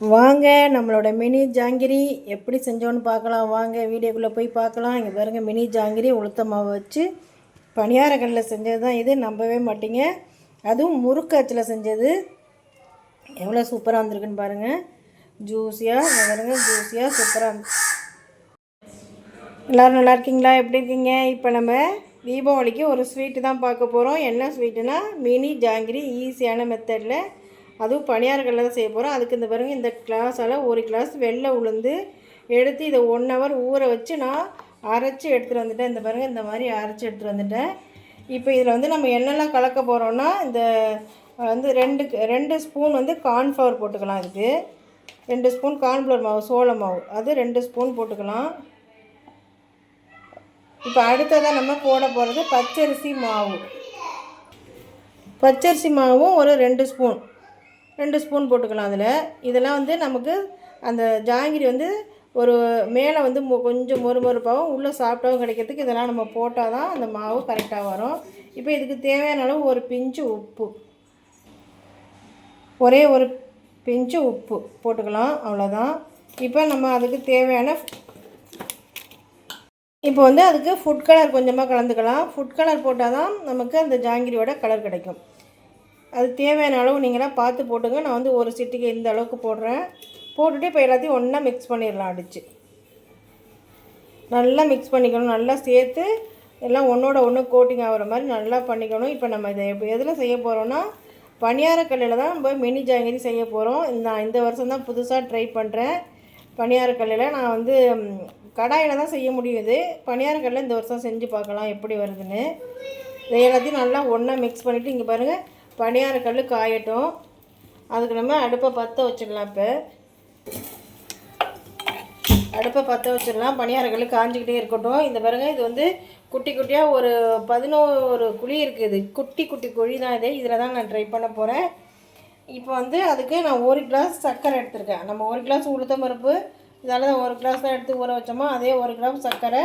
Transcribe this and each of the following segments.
வாங்க நம்மளோட மினி ஜாங்கிரி எப்படி செஞ்சோன்னு பார்க்கலாம். வாங்க வீடியோக்குள்ளே போய் பார்க்கலாம். இங்கே பாருங்கள் மினி ஜாங்கிரி உளுத்த மாவு வச்சு பணியாரக்கல்லில் செஞ்சது தான் இது. நம்பவே மாட்டீங்க. அதுவும் முறுக்காச்சில் செஞ்சது. எவ்வளோ சூப்பராக வந்திருக்குன்னு பாருங்கள் ஜூஸியாக பாருங்க பாருங்கள் ஜூஸியாக சூப்பராக வந்து எல்லோரும் நல்லா இருக்கீங்களா? எப்படி இருக்கீங்க? இப்போ நம்ம தீபாவளிக்கு ஒரு ஸ்வீட்டு தான் பார்க்க போகிறோம் என்ன ஸ்வீட்டுனா மினி ஜாங்கிரி ஈஸியான மெத்தடில் அதுவும் பணியார்கள் தான் செய்ய போகிறோம் அதுக்கு இந்த பாருங்கள் இந்த கிளாஸால் ஒரு கிளாஸ் வெள்ளை உளுந்து எடுத்து இதை ஒன் ஹவர் ஊற வச்சு நான் அரைச்சி எடுத்துகிட்டு வந்துட்டேன். இந்த பாருங்கள் இந்த மாதிரி அரைச்சி எடுத்துகிட்டு வந்துட்டேன். இப்போ இதில் வந்து நம்ம என்னெல்லாம் கலக்க போகிறோன்னா இந்த வந்து ரெண்டு ரெண்டு ஸ்பூன் வந்து கார்ன்ஃப்ளவர் போட்டுக்கலாம் இதுக்கு. ரெண்டு ஸ்பூன் கார்ன்ஃப்ளவர் மாவு சோள மாவு. அது ரெண்டு ஸ்பூன் போட்டுக்கலாம். இப்போ அடுத்ததாக நம்ம போட போகிறது பச்சரிசி மாவு. பச்சரிசி மாவும் ஒரு ரெண்டு ஸ்பூன் ரெண்டு ஸ்பூன் போட்டுக்கலாம் அதில். இதெல்லாம் வந்து நமக்கு அந்த ஜாங்கிரி வந்து ஒரு மேலே வந்து மொ- கொஞ்சம் மொறு மொறுப்பாகவும் உள்ளே சாப்பிட்டாவும் கிடைக்கிறதுக்கு இதெல்லாம் நம்ம போட்டால் தான் அந்த மாவு கரெக்டாக வரும். இப்போ இதுக்கு தேவையான அளவு ஒரு பிஞ்சு உப்பு. ஒரே ஒரு பிஞ்சு உப்பு போட்டுக்கலாம் அவ்வளோதான். இப்போ நம்ம அதுக்கு தேவையான இப்போ வந்து அதுக்கு ஃபுட் கலர் கொஞ்சமாக கலந்துக்கலாம். ஃபுட் கலர் போட்டால் தான் நமக்கு அந்த ஜாங்கிரியோட கலர் கிடைக்கும். அது தேவையான அளவு நீங்களாக பார்த்து போட்டுங்க. நான் வந்து ஒரு சிட்டிக்கு இந்த அளவுக்கு போடுறேன். போட்டுட்டு இப்போ எல்லாத்தையும் ஒன்றா மிக்ஸ் பண்ணிடலாம் அடித்து நல்லா மிக்ஸ் பண்ணிக்கணும். நல்லா சேர்த்து எல்லாம் ஒன்றோட ஒன்று கோட்டிங் ஆகிற மாதிரி நல்லா பண்ணிக்கணும். இப்போ நம்ம இதை எதில் செய்ய போகிறோன்னா பனியாரக்கல்லில் தான் நம்ம மினி ஜாங்கிரி செய்ய போகிறோம் நான் இந்த வருஷம் தான் புதுசாக ட்ரை பண்ணுறேன் பனியாரக்கல்லில் நான் வந்து கடாயில் தான் செய்ய முடியுது. பனியாரக்கல்லில் இந்த வருஷம் செஞ்சு பார்க்கலாம் எப்படி வருதுன்னு. இதை எல்லாத்தையும் நல்லா ஒன்றா மிக்ஸ் பண்ணிவிட்டு இங்கே பாருங்கள் பணியாரக்கல் காயட்டும். அதுக்கு நம்ம அடுப்பை பற்ற வச்சிடலாம் இப்போ. அடுப்பை பற்ற வச்சிடலாம் பணியாரக்கல் காஞ்சிக்கிட்டே இருக்கட்டும். இந்த பாருங்க இது வந்து குட்டி குட்டியாக ஒரு பதினோரு குழி இருக்குது குட்டி குட்டி குழி தான் இது. இதில் தான் நான் ட்ரை பண்ண போகிறேன் இப்போ வந்து அதுக்கு நான் ஒரு கிளாஸ் சர்க்கரை எடுத்திருக்கேன். நம்ம ஒரு கிளாஸ் உளுத்தம் பருப்பு இதால் தான் ஒரு கிளாஸ் தான் எடுத்து ஊற வச்சோமோ அதே ஒரு கிராம் சர்க்கரை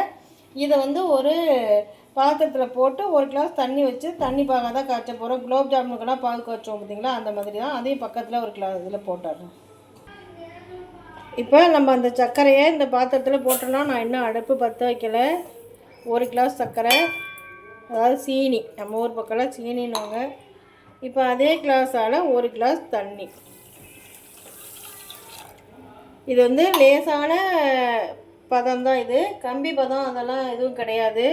இதை வந்து ஒரு பாத்திரத்தில் போட்டு ஒரு கிளாஸ் தண்ணி வச்சு தண்ணி பாக தான் காய்ச்ச போகிறோம் குலோப் ஜாமுனுக்கெல்லாம் பாகு காய்ச்சோம் பார்த்தீங்களா? அந்த மாதிரி தான். அதையும் பக்கத்தில் ஒரு கிளாஸ் இதில் போட்டுடுறேன் இப்போ நம்ம அந்த சர்க்கரையை இந்த பாத்திரத்தில் போட்டோம்னா நான் இன்னும் அடுப்பு பற்ற வைக்கல. ஒரு கிளாஸ் சர்க்கரை அதாவது சீனி. நம்ம ஊர் பக்கம்லாம் சீனின்னுவாங்க. இப்போ அதே கிளாஸால் ஒரு கிளாஸ் தண்ணி. இது வந்து லேசான பதம் தான் இது. கம்பி பதம் அதெல்லாம் எதுவும் கிடையாது.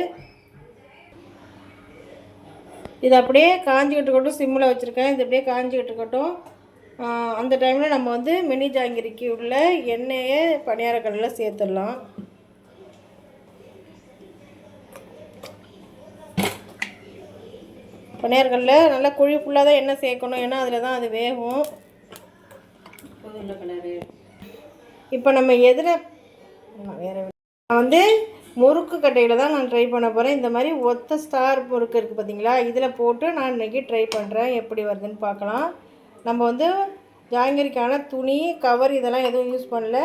இது அப்படியே காஞ்சிக்கிட்டு இருக்கட்டும். சிம்மில் வச்சுருக்கேன். இது அப்படியே காஞ்சிக்கிட்டு இருக்கட்டும். அந்த டைமில் நம்ம வந்து மினி ஜாங்கிரிக்கு உள்ள எண்ணெயை பணியாரக்கல்லில் சேர்த்துடலாம். பணியாரக்கல்லில் நல்லா குழி ஃபுல்லாக தான் எண்ணெய் சேர்க்கணும். ஏன்னா அதில் தான் அது வேகும். இப்போ நம்ம எதில் வேறு நான் வந்து முறுக்கு கட்டையில் தான் நான் ட்ரை பண்ண போகிறேன் இந்த மாதிரி ஒத்த ஸ்டார் முறுக்கு இருக்குது பார்த்தீங்களா இதில் போட்டு நான் இன்றைக்கி ட்ரை பண்ணுறேன் எப்படி வருதுன்னு பார்க்கலாம். நம்ம வந்து ஜாங்கிரிக்கான துணி கவர் இதெல்லாம் எதுவும் யூஸ் பண்ணல.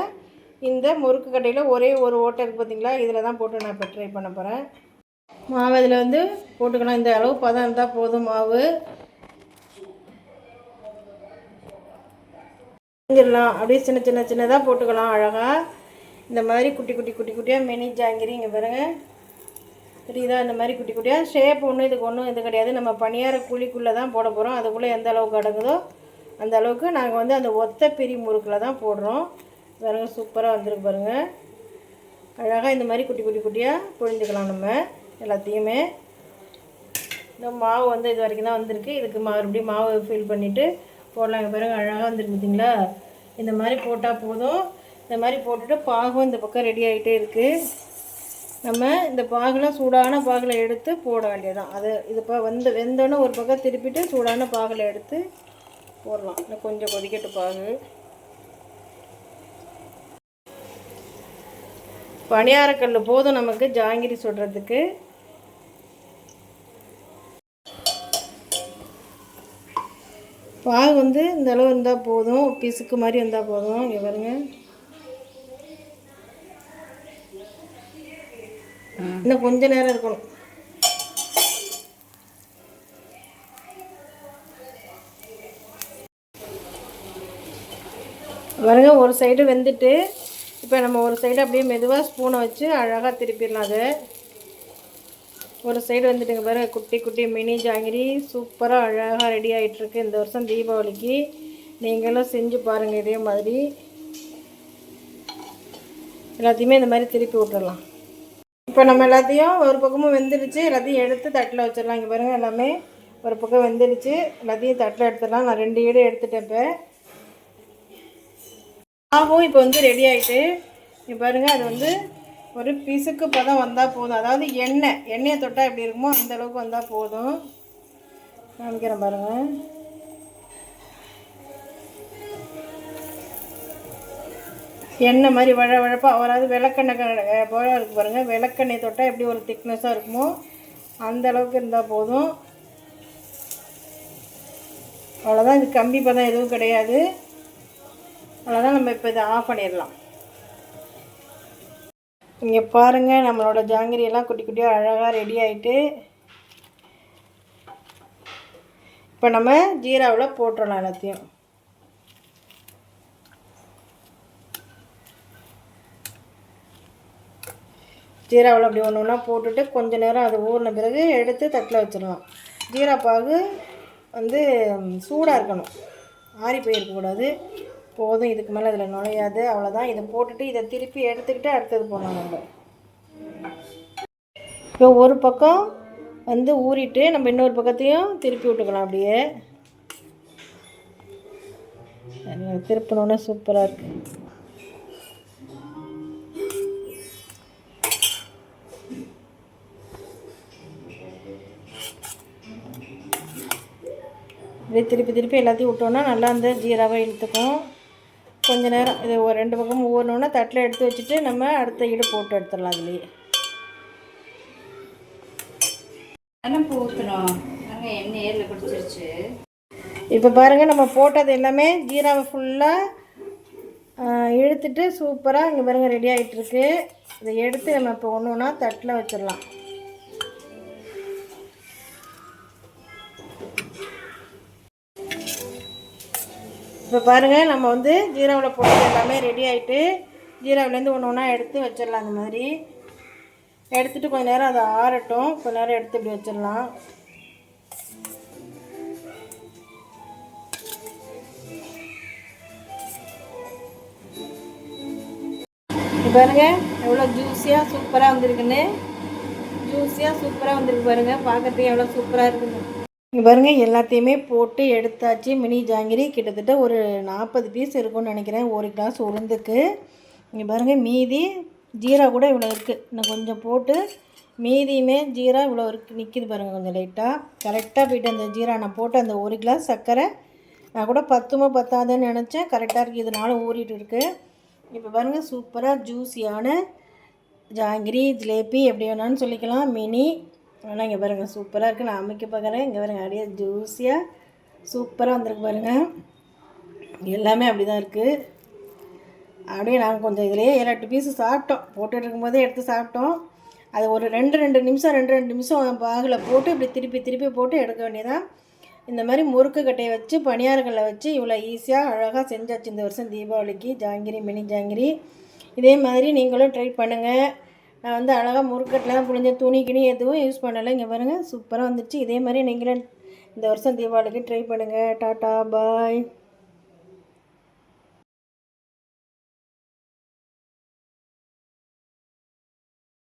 இந்த முறுக்கு கட்டையில் ஒரே ஒரு ஓட்டை இருக்குது பார்த்தீங்களா இதில் தான் போட்டு நான் இப்போ ட்ரை பண்ண போகிறேன் மாவு இதில் வந்து போட்டுக்கலாம். இந்த அளவு பதம் இருந்தால் போதும் மாவு. செஞ்சிடலாம் அப்படியே சின்ன சின்ன சின்னதாக போட்டுக்கலாம் அழகாக இந்த மாதிரி குட்டி குட்டி குட்டி குட்டியாக மினி ஜாங்கிரி இங்கே பாருங்க. தெரியுதா? இந்த மாதிரி குட்டி குட்டியாக ஷேப் ஒன்றும் இதுக்கு ஒன்றும் இது கிடையாது. நம்ம பணியார குழிக்குள்ளே தான் போட போகிறோம் அதுக்குள்ளே எந்த அளவுக்கு அடங்குதோ அந்த அளவுக்கு நாங்கள் வந்து அந்த ஒத்த பிரி முறுக்கில் தான் போடுறோம். பாருங்கள் சூப்பராக வந்திருக்கு பாருங்கள் அழகாக இந்த மாதிரி குட்டி குட்டி குட்டியாக புழிஞ்சுக்கலாம் நம்ம எல்லாத்தையுமே. இந்த மாவு வந்து இது வரைக்கும் தான் வந்திருக்கு. இதுக்கு மறுபடியும் மாவு ஃபில் பண்ணிவிட்டு போடலாம். பாருங்கள் பாருங்க அழகாக வந்துருக்கு பார்த்தீங்களா இந்த மாதிரி போட்டால் போதும். இந்த மாதிரி போட்டுட்டு பாகும் இந்த பக்கம் ரெடி ஆகிட்டே இருக்குது நம்ம இந்த பாகில் சூடான பாகில் எடுத்து போட வேண்டியதுதான். அது இது இப்போ வந்து வெந்தோன்னே ஒரு பக்கம் திருப்பிட்டு சூடான பாகில் எடுத்து போடலாம். இன்னும் கொஞ்சம் கொதிக்கட்டு பாகு. பணியாரக்கல் போதும் நமக்கு ஜாங்கிரி சுடுறதுக்கு. பாகு வந்து இந்த அளவு இருந்தால் போதும் பிசுக்கு மாதிரி இருந்தால் போதும். இங்கே பாருங்கள் இன்னும் கொஞ்ச நேரம் இருக்கணும். பாருங்க ஒரு சைடு வெந்துட்டு இப்போ நம்ம ஒரு சைடு அப்படியே மெதுவாக ஸ்பூனை வச்சு அழகாக திருப்பிடலாம் அது. ஒரு சைடு வந்துட்டுங்க பாருங்கள் குட்டி குட்டி மினி ஜாங்கிரி. சூப்பராக அழகாக ரெடி ஆகிட்டுருக்கு இந்த வருஷம் தீபாவளிக்கு. நீங்களும் செஞ்சு பாருங்கள் இதே மாதிரி. எல்லாத்தையுமே இந்த மாதிரி திருப்பி விட்டுடலாம் இப்போ நம்ம எல்லாத்தையும் ஒரு பக்கமும் வெந்துருச்சு எல்லாத்தையும் எடுத்து தட்டில் வச்சிடலாம். இங்கே பாருங்கள் எல்லாமே ஒரு பக்கம் வெந்துருச்சு எல்லாத்தையும் தட்டில் எடுத்துடலாம். நான் ரெண்டு ஈடு எடுத்துட்டேன் இப்போ. ஆகும் இப்போ வந்து ரெடி ஆகிட்டு இங்கே பாருங்கள் அது வந்து ஒரு பிசுக்கு பதம் வந்தால் போதும். அதாவது எண்ணெய் எண்ணெயை தொட்டால் எப்படி இருக்குமோ அந்த அளவுக்கு வந்தால் போதும். காமிக்கிறேன் பாருங்கள் எண்ணெய் மாதிரி வழ வழப்பாக அதாவது விளக்கெண்ணெய் போல இருக்கு பாருங்கள் விளக்கெண்ணெய் தொட்டால் எப்படி ஒரு திக்னஸாக இருக்குமோ அந்த அளவுக்கு இருந்தால் போதும். அவ்வளோதான் இது கம்பி பதம் எதுவும் கிடையாது. அவ்வளோதான் நம்ம இப்போ இதை ஆஃப் பண்ணிடலாம். இங்கே பாருங்கள் நம்மளோட ஜாங்கிரியெல்லாம் குட்டி குட்டியாக அழகாக ரெடி ஆகிட்டு இப்போ நம்ம ஜீராவில் போட்டுடலாம் எல்லாத்தையும். ஜீராவில் அப்படி ஒன்று ஒன்றா போட்டுட்டு கொஞ்சம் நேரம் அது ஊறின பிறகு எடுத்து தட்டில் வச்சிடலாம் ஜீரா பாகு வந்து சூடாக இருக்கணும். ஆறி போயிருக்கக்கூடாது. போதும் இதுக்கு மேலே அதில் நுழையாது. அவ்வளோதான் இதை போட்டுட்டு இதை திருப்பி எடுத்துக்கிட்டு அடுத்தது போகலாம் நம்ம. இப்போ ஒரு பக்கம் வந்து ஊறிட்டு நம்ம இன்னொரு பக்கத்தையும் திருப்பி விட்டுக்கலாம் அப்படியே. திருப்பினோடனே சூப்பராக இருக்குது இப்படியே திருப்பி திருப்பி எல்லாத்தையும் விட்டோன்னா நல்லா அந்த ஜீராவை இழுத்துக்கும். கொஞ்ச நேரம் இது ஒரு ரெண்டு பக்கமும் ஊறினோன்னா தட்டில் எடுத்து வச்சுட்டு நம்ம அடுத்த ஈடு போட்டு எடுத்துடலாம் அதுலேயே. எண்ணெய் பூ ஊற்றணும் நாங்கள் எண்ணெய் ஏரில் பிடிச்சிருச்சு இப்போ பாருங்கள் நம்ம போட்டது எல்லாமே ஜீராவை ஃபுல்லாக இழுத்துட்டு சூப்பராக இங்கே பாருங்கள் ரெடி ஆகிட்டுருக்கு இதை எடுத்து நம்ம இப்போ ஒன்று ஒன்றா தட்டில் வச்சிடலாம். இப்போ பாருங்கள் நம்ம வந்து ஜீராவில் போட்டு எல்லாமே ரெடி ஆகிட்டு ஜீராவிலேருந்து ஒன்று ஒன்றா எடுத்து வச்சிடலாம் அந்த மாதிரி. எடுத்துட்டு கொஞ்சம் நேரம் அதை ஆறட்டும். கொஞ்ச நேரம் எடுத்து இப்படி வச்சிடலாம். பாருங்க எவ்வளோ ஜூஸியாக சூப்பராக வந்திருக்குன்னு. ஜூஸியாக சூப்பராக வந்திருக்கு பாருங்க பார்க்கறதுக்கு எவ்வளோ சூப்பராக இருக்குன்னு. இங்கே பாருங்க எல்லாத்தையுமே போட்டு எடுத்தாச்சு. மினி ஜாங்கிரி கிட்டத்தட்ட ஒரு நாற்பது பீஸ் இருக்கும்னு நினைக்கிறேன். ஒரு கிளாஸ் உளுந்துக்கு. இங்கே பாருங்கள் மீதி ஜீரா கூட இவ்வளோ இருக்குது இன்னும் கொஞ்சம் போட்டு மீதியுமே ஜீரா இவ்வளோ இருக்குது நிற்கிது பாருங்கள் கொஞ்சம் லைட்டாக கரெக்டாக போயிட்டு அந்த ஜீரா நான் போட்டு அந்த ஒரு கிளாஸ் சர்க்கரை நான் கூட பத்துமோ பத்தாதுன்னு நினச்சேன். கரெக்டாக இருக்குது இதனால் ஊறிட்டு இருக்குது இப்போ பாருங்கள் சூப்பராக ஜூஸியான ஜாங்கிரி ஜிலேபி எப்படி வேணாலும் சொல்லிக்கலாம். மினி ஆனால் இங்கே பாருங்கள் சூப்பராக இருக்குது நான் அமைக்க பார்க்குறேன் இங்கே பாருங்கள் அப்படியே ஜூஸியாக சூப்பராக வந்திருக்கு பாருங்கள் எல்லாமே அப்படி தான் இருக்குது அப்படியே நாங்கள் கொஞ்சம் இதிலேயே ஏழு எட்டு பீஸு சாப்பிட்டோம். போட்டுட்டு இருக்கும்போதே எடுத்து சாப்பிட்டோம். அது ஒரு ரெண்டு ரெண்டு நிமிஷம் ரெண்டு ரெண்டு நிமிஷம் பாகில் போட்டு இப்படி திருப்பி திருப்பி போட்டு எடுக்க வேண்டியதான் இந்த மாதிரி முறுக்கு கட்டையை வச்சு பணியாரங்களை வச்சு இவ்வளோ ஈஸியாக அழகாக செஞ்சாச்சு இந்த வருஷம் தீபாவளிக்கு. ஜாங்கிரி மினி ஜாங்கிரி. இதே மாதிரி நீங்களும் ட்ரை பண்ணுங்கள் நான் வந்து அழகாக முறுக்கட்டில் புழிஞ்ச துணி கிணி எதுவும் யூஸ் பண்ணலை. இங்கே பாருங்கள் சூப்பராக வந்துச்சு இதே மாதிரி நீங்களும் இந்த வருஷம் தீபாவளிக்கு ட்ரை பண்ணுங்கள் டாட்டா பாய்